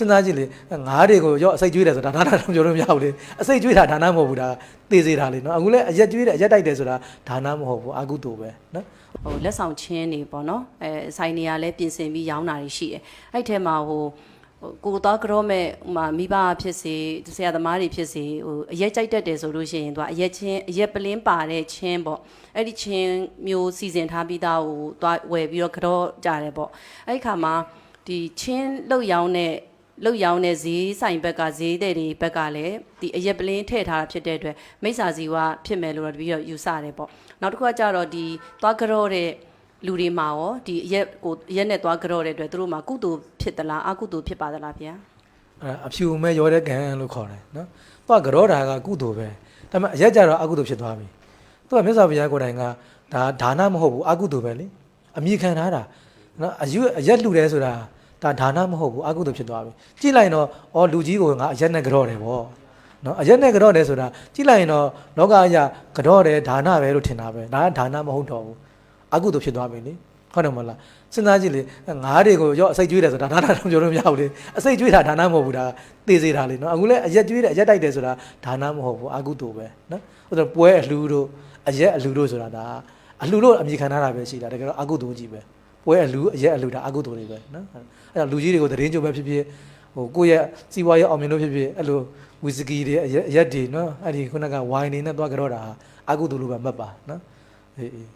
စဉ်းစားကြည့်လေငါးတွေကိုရော့အစိတ်ကျွေးတယ်ဆိုတာဒါနတော့ပြောလို့မရဘူးလေအစိတ်ကျွေးတာဒါနမဟုတ်ဘူးဒါသေစေတာလေနော်အခုလည်းအရက်ကျွေးတယ်အရက်တိုက်တယ်ဆိုတာဒါနမဟုတ်ဘူးအကုသိုလ်ပဲနော်ဟိုလက်ဆောင်ချင်းနေပေါ့နော်အဲဆိုင်တွေကလည်းပြင်ဆင်ပြီးရောင်းတာတွေရှိတယ်အဲ့ထဲမှာဟိုဟိုကိုသားကြောမဲ့ဟိုမှာမိဘဖြစ်စေဆရာသမားတွေဖြစ်စေဟိုအရက်ကြိုက်တတ်တယ်ဆိုလို့ရှိရင်သူကအရက်ချင်းအရက်ပလင်းပါတဲ့ချင်းပေါ့အဲ့ဒီချင်းမျိုးစီစဉ်ထားပြီးသားကိုသွားဝယ်ပြီးတော့ကြောကြတယ်ပေါ့အဲ့ဒီခါမှာဒီချင်းလှုပ်ရောင်းတဲ့ လှုပ်ရောင်းတဲ့ဈေးဆိုင်ဘက်ကဈေးတဲ့တွေဘက်ကလည်းဒီအရက်ပလင်းထည့်ထားတာဖြစ်တဲ့အတွက်မိစ္ဆာစီဝါဖြစ်မယ်လို့တော့တပြီးတော့ယူဆတယ်ပေါ့နောက်တစ်ခုကကြတော့ဒီသွားကြောတဲ့လူတွေမှာရောဒီအရက်ကိုအရက်နဲ့သွားကြောတဲ့အတွက်သူတို့မှာကုသိုလ်ဖြစ်သလားအကုသိုလ်ဖြစ်ပါသလားဗျာအဲ့ဒါအဖြူမဲ့ရောတဲ့ကံလို့ခေါ်တယ်နော်။သူကကြောတာကကုသိုလ်ပဲ။ဒါပေမဲ့အရက်ကြတော့အကုသိုလ်ဖြစ်သွားပြီ။သူကမြတ်စွာဘုရားကိုယ်တိုင်ကဒါဒါနမဟုတ်ဘူးအကုသိုလ်ပဲလေ။အမိခံထားတာနော်အယူအရက်လှူတယ်ဆိုတာ ဒါဒါနမဟုတ်ဘူးအကုသိုလ်ဖြစ်သွားပြီ။ကြည့်လိုက်တော့အော်လူကြီးကိုငါအရက်နဲ့ကြောတယ်ပေါ့။နော်အရက်နဲ့ကြောတယ်ဆိုတာကြည့်လိုက်ရင်တော့လောကအရာကြောတယ်ဒါနပဲလို့ထင်တာပဲ။ဒါကဒါနမဟုတ်တော့ဘူး။အကုသိုလ်ဖြစ်သွားပြီလေ။ဟုတ်တယ်မဟုတ်လားစဉ်းစားကြည့်လေငါးတွေကိုရော့အစိတ်ကျွေးတယ်ဆိုတာဒါနတော့ပြောလို့မရဘူးလေအစိတ်ကျွေးတာဒါနမဟုတ်ဘူးဒါသေစေတာလေနော်အခုလည်းအရက်ကျွေးတယ်အရက်တိုက်တယ်ဆိုတာဒါနမဟုတ်ဘူးအကုသိုလ်ပဲနော်ဟိုဆိုပွဲအလှူတို့အရက်အလှူတို့ဆိုတာဒါအလှူတို့အမြင်ခံထားတာပဲရှိတာတကယ်တော့အကုသိုလ်ကြီးပဲ ပွဲအလှူအရက်အလှူဒါအကုသိုလ်တွေပဲနော်အဲ့တော့လူကြီးတွေကိုသတင်းကြုံပဲဖြစ်ဖြစ်ဟိုကိုယ့်ရဲ့စီးပွားရေးအောင်မြင်လို့ဖြစ်ဖြစ်အဲ့လိုဝီစကီတွေအရက်အရက်တွေနော်အဲ့ဒီခုနကဝိုင်တွေနဲ့သွားကြတော့တာအကုသိုလ်လိုပဲမှတ်ပါနော်အေးအေး